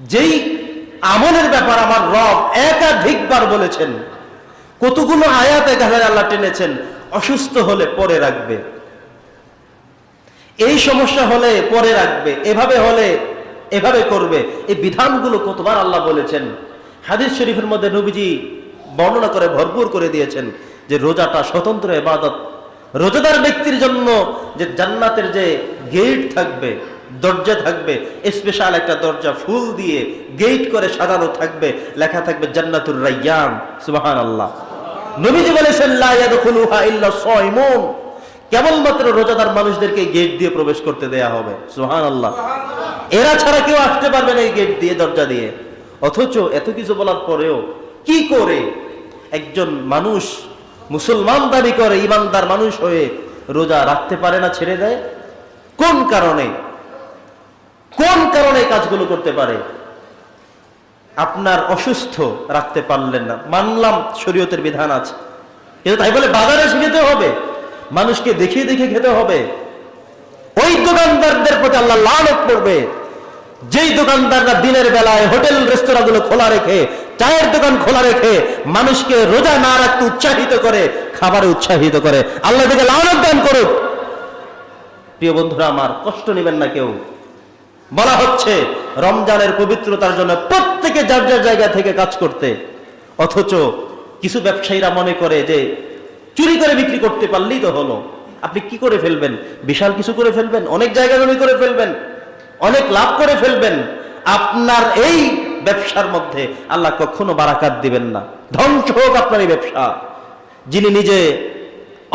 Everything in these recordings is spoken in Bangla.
যেই আমলের ব্যাপার আমার রব একাধিকবার বলেছেন, কতগুলো আয়াত একাধারে আল্লাহ টেনেছেন, অসুস্থ হলে পরে রাখবে। এই সমস্যা হলে পরে রাখবে, এভাবে হলে এভাবে করবে। এই বিধানগুলো কতবার আল্লাহ বলেছেন। হাদিস শরীফের মধ্যে নবীজি বর্ণনা করে ভরপুর করে দিয়েছেন যে রোজাটা স্বতন্ত্র এবাদত। রোজাদার ব্যক্তির জন্য যে জান্নাতের যে গেট থাকবে দরজা থাকবে স্পেশাল একটা দরজা ফুল দিয়ে গেট করে সাজানো থাকবে, লেখা থাকবে জান্নাতুর রাইয়ান সুবাহান আল্লাহ নবীজি বলেছেন কেবলমাত্র রোজাদার মানুষদেরকে গেট দিয়ে প্রবেশ করতে দেয়া হবে সুহান আল্লাহ এরা ছাড়া কেউ আসতে পারবে না এই গেট দিয়ে, দরজা দিয়ে। অথচ এত কিছু বলার পরেও কি করে একজন মানুষ মুসলমান দাবি করে, ইমানদার মানুষ হয়ে রোজা রাখতে পারে না, ছেড়ে দেয়? কোন কারণে? কোন কারণে কাজগুলো করতে পারে? আপনার অসুস্থ রাখতে পারলেন না। মানলাম শরীয়তের বিধান আছে। কিন্তু তাই বলে বাজারে এসে খেতে হবে। মানুষকে দেখিয়ে দেখে খেতে হবে। ওই দোকানদারদের প্রতি আল্লাহ লালত পড়বে যেই দোকানদাররা দিনের বেলায় হোটেল, রেস্তোরাঁগুলো খোলা রেখে, চায়ের দোকান খোলা রেখে মানুষকে রোজা না রাখতে উৎসাহিত করে, খাবারে উৎসাহিত করে, আল্লাহ থেকে লালত দান করুক। প্রিয় বন্ধুরা, আমার কষ্ট নেবেন না কেউ। বলা হচ্ছে, রমজানের পবিত্রতার জন্য প্রত্যেকে যার যার জায়গা থেকে কাজ করতে। অথচ কিছু ব্যবসায়ীরা মনে করে যে, চুরি করে বিক্রি করতে পারলেই তো হলো। আপনি কি করে ফেলবেন? বিশাল কিছু করে ফেলবেন, অনেক জায়গা জমি করে ফেলবেন, অনেক লাভ করে ফেলবেন। আপনার এই ব্যবসার মধ্যে আল্লাহ কখনো বারাকাত দিবেন না। ধ্বংস হোক আপনার এই ব্যবসা। যিনি নিজে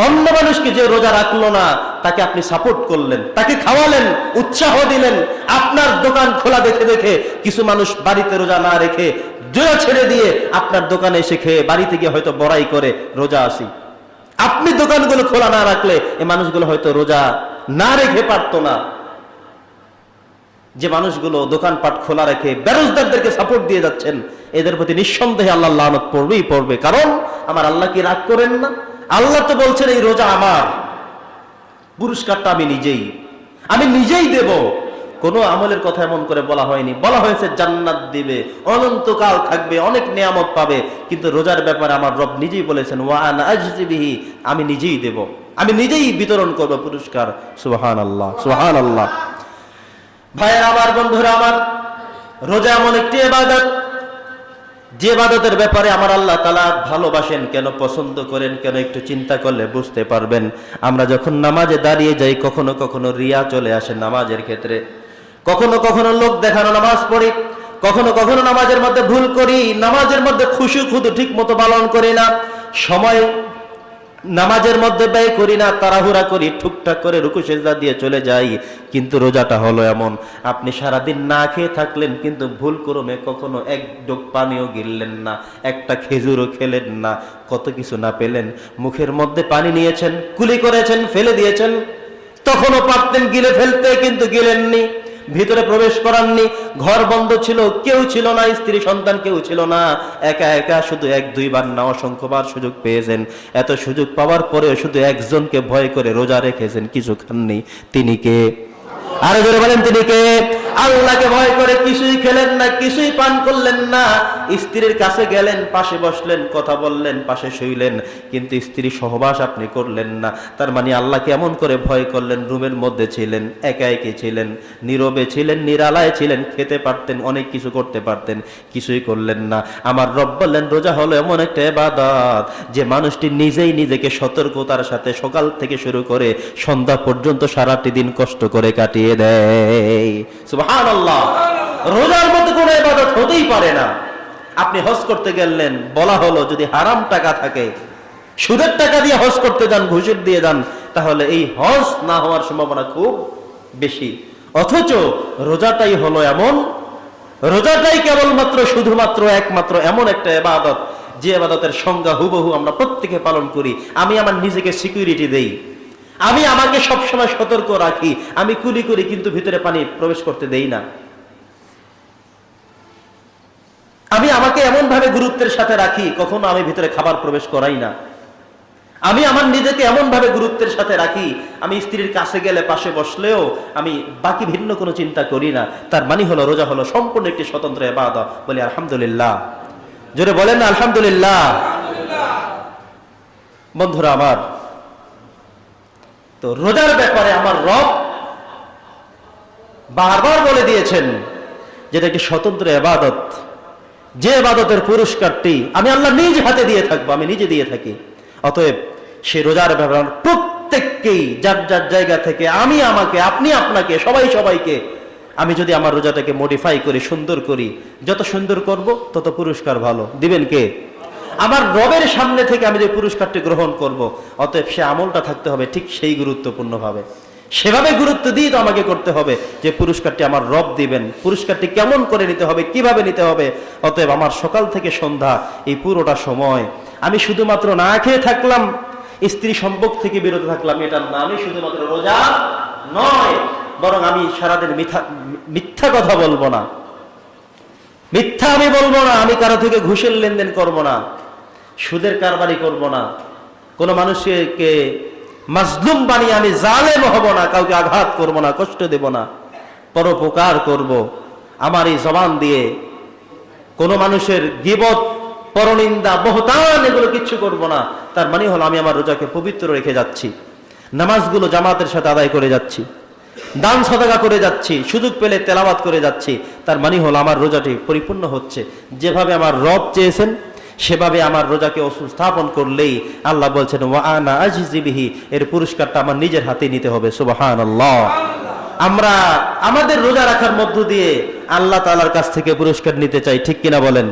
অন্য মানুষকে যে রোজা রাখল না, তাকে আপনি সাপোর্ট করলেন, তাকে খাওয়ালেন, উৎসাহ দিলেন, আপনার দোকান খোলা দেখে দেখে কিছু মানুষ বাড়িতে রোজা না রেখে জোয়া ছেড়ে দিয়ে আপনার দোকানে এসে খেয়ে বাড়িতে গিয়ে হয়তো বড়াই করে রোজা আসি। আপনি দোকানগুলো খোলা না রাখলে এই মানুষগুলো হয়তো রোজা না রেখে পারতো না। যে মানুষগুলো দোকানপাট খোলা রেখে বেরোজগারদেরকে সাপোর্ট দিয়ে যাচ্ছেন, এদের প্রতি নিঃসন্দেহে আল্লাহ লানত পড়বেই পড়বে। কারণ আমার আল্লাহ কি রাগ করেন না? আল্লাহ তো বলছেন, এই রোজা আমার। পুরস্কারটা আমি নিজেই। আমি নিজেই দেব। কোনো আমলের কথা এমন করে বলা হয়নি। বলা হয়েছে, জান্নাত দিবে, অনন্তকাল থাকবে, অনেক নিয়ামত পাবে। কিন্তু রোজার ব্যাপারে আমার রব নিজেই বলেছেন ওয়ান আমি নিজেই দেব। আমি নিজেই বিতরণ করব পুরস্কার। সুহান আল্লাহ সুহান আল্লাহ ভাইয়ের, আমার বন্ধুরা, আমার রোজা এমন একটি এবাদত যে ইবাদতের ব্যাপারে আমার আল্লাহ তালা ভালোবাসেন, কেন পছন্দ করেন, কেন একটু চিন্তা করলে বুঝতে পারবেন। আমরা যখন নামাজে দাঁড়িয়ে যাই, কখনো কখনো রিয়া চলে আসে নামাজের ক্ষেত্রে। কখনো কখনো লোক দেখানো নামাজ পড়ি, কখনো কখনো নামাজের মধ্যে ভুল করি, নামাজের মধ্যে খুশি খুদু ঠিক মতো পালন করি না। সময় নামাজের মধ্যে ব্যয় করি না, তাড়াহুড়া করি, ঠুকঠাক করে রুকু সেজদা দিয়ে চলে যাই, কিন্তু রোজাটা হলো এমন। আপনি সারাদিন না খেয়ে থাকলেন, কিন্তু ভুল করমে কখনো এক ডোক পানিও গিললেন না, একটা খেজুরও খেলেন না, কত কিছু না পেলেন। মুখের মধ্যে পানি নিয়েছেন, কুলি করেছেন, ফেলে দিয়েছেন, তখনও পারতেন গিলে ফেলতে, কিন্তু গিলেননি। ভিতরে প্রবেশ করাননি। ঘর বন্ধ ছিল, কেউ ছিল না, স্ত্রী সন্তান কেউ ছিল না। একা একা শুধু এক দুইবার না, অসংখ্যবার সুযোগ পেয়েছেন। এত সুযোগ পাওয়ার পরেও শুধু একজনকে ভয় করে রোজা রেখেছেন, কিছু খাননি। তিনি কে? আরও জোরে বলেন, তিনি কে? আল্লাহকে ভয় করে কিছুই খেলেন না, কিছুই পান করলেন না। স্ত্রীর কাছে গেলেন, পাশে বসলেন, কথা বললেন, পাশে শুইলেন। কিন্তু স্ত্রী সহবাস আপনি করলেন না। তার মানে আল্লাহকে এমন করে ভয় করলেন? রুমের মধ্যে ছিলেন, একা একে ছিলেন, নীরবে ছিলেন, নিরালায় ছিলেন, খেতে পারতেন, অনেক কিছু করতে পারতেন, কিছুই করলেন না। আমার রব বললেন, রোজা হলো এমন একটা এবাদত যে মানুষটি নিজেই নিজেকে সতর্কতার সাথে সকাল থেকে শুরু করে সন্ধ্যা পর্যন্ত সারাটি দিন কষ্ট করে কাটিয়ে দেয়। সুবহানাল্লাহ। রোজার মধ্যে কোনো ইবাদত হতেই পারে না। আপনি হজ করতে গেলেন, বলা হলো, যদি হারাম টাকা থাকে, সুদের টাকা দিয়ে হজ করতে যান, ঘুষের দিয়ে যান, তাহলে এই হজ না হওয়ার সম্ভাবনা খুব বেশি। অথচ রোজাটাই হলো এমন, রোজাটাই কেবলমাত্র শুধুমাত্র একমাত্র এমন একটা এবাদত যে এবাদতের সংজ্ঞা হুবহু আমরা প্রত্যেকে পালন করি। আমি আমার নিজেকে সিকিউরিটি দেই। আমি আমাকে সবসময় সতর্ক রাখি। আমি কুলি করি, কিন্তু ভিতরে পানি প্রবেশ করতে দেই না। আমি আমাকে এমন ভাবে গুরুত্বের সাথে রাখি, কখনো আমি ভিতরে খাবার প্রবেশ করাই না। আমি আমার নিজেকে এমন ভাবে গুরুত্বের সাথে রাখি, আমি স্ত্রীর কাছে গেলে পাশে বসলেও আমি বাকি ভিন্ন কোনো চিন্তা করি না। তার মানে হলো, রোজা হলো সম্পূর্ণ একটি স্বতন্ত্র এবাদত বলি, আলহামদুলিল্লাহ। জোরে বলেন না, আলহামদুলিল্লাহ। বন্ধুরা আমার তো রোজার ব্যাপারে আমার রব বারবার বলে দিয়েছেন যেটা একটি স্বতন্ত্র এবাদত। যে এবাদতের পুরস্কারটি আমি আল্লাহ নিজ হাতে দিয়ে থাকব, আমি নিজে দিয়ে থাকি। অতএব সে রোজার ব্যাপার প্রত্যেককেই, যার যার জায়গা থেকে আমি আমাকে, আপনি আপনাকে, সবাই সবাইকে আমি যদি আমার রোজাটাকে মডিফাই করি, সুন্দর করি, যত সুন্দর করব তত পুরস্কার ভালো। দিবেন কে? আমার রবের সামনে থেকে আমি যে পুরস্কারটি গ্রহণ করব, অতএব সে আমলটা থাকতে হবে ঠিক সেই গুরুত্বপূর্ণভাবে। সেভাবে গুরুত্ব দিয়ে তো আমাকে করতে হবে যে পুরস্কারটি আমার রব দিবেন, পুরস্কারটি কেমন করে নিতে হবে, কীভাবে নিতে হবে, অতএব আমার সকাল থেকে সন্ধ্যা এই পুরোটা সময় আমি শুধুমাত্র না খেয়ে থাকলাম, স্ত্রী সম্পর্ক থেকে বিরত থাকলাম, এটার নামই শুধুমাত্র রোজা নয়, বরং আমি সারাদিন মিথ্যা মিথ্যা কথা বলব না। মিথ্যা আমি বলব না, আমি কারও থেকে ঘুষের লেনদেন করব না। সুদের কারবারি করব না। কোনো মানুষকে মাজলুম বানিয়ে আমি জালেম হব না, কাউকে আঘাত করব না, কষ্ট দেব না, পরোপকার করব। আমার এই জবান দিয়ে কোনো মানুষের গিবত, পরনিন্দা, বহতান এগুলো কিচ্ছু করব না। তার মানে হলো আমি আমার রোজাকে পবিত্র রেখে যাচ্ছি। নামাজগুলো জামাতের সাথে আদায় করে যাচ্ছি। দান সদাগা করে যাচ্ছি। সুযোগ পেলে তেলাবাত করে যাচ্ছি। তার মানে হলো আমার রোজাটি পরিপূর্ণ হচ্ছে। যেভাবে আমার রব চেয়েছেন সেভাবে আমার রোজাকে স্থাপন করলেই আল্লাহ বলছেন ও আনা আজিজিবিহি এর পুরস্কারটা আমার নিজের হাতে নিতে হবে সুবাহান আমরা আমাদের রোজা রাখার মধ্য দিয়ে আল্লাহ তালার কাছ থেকে পুরস্কার নিতে চাই, ঠিক কিনা বলেন?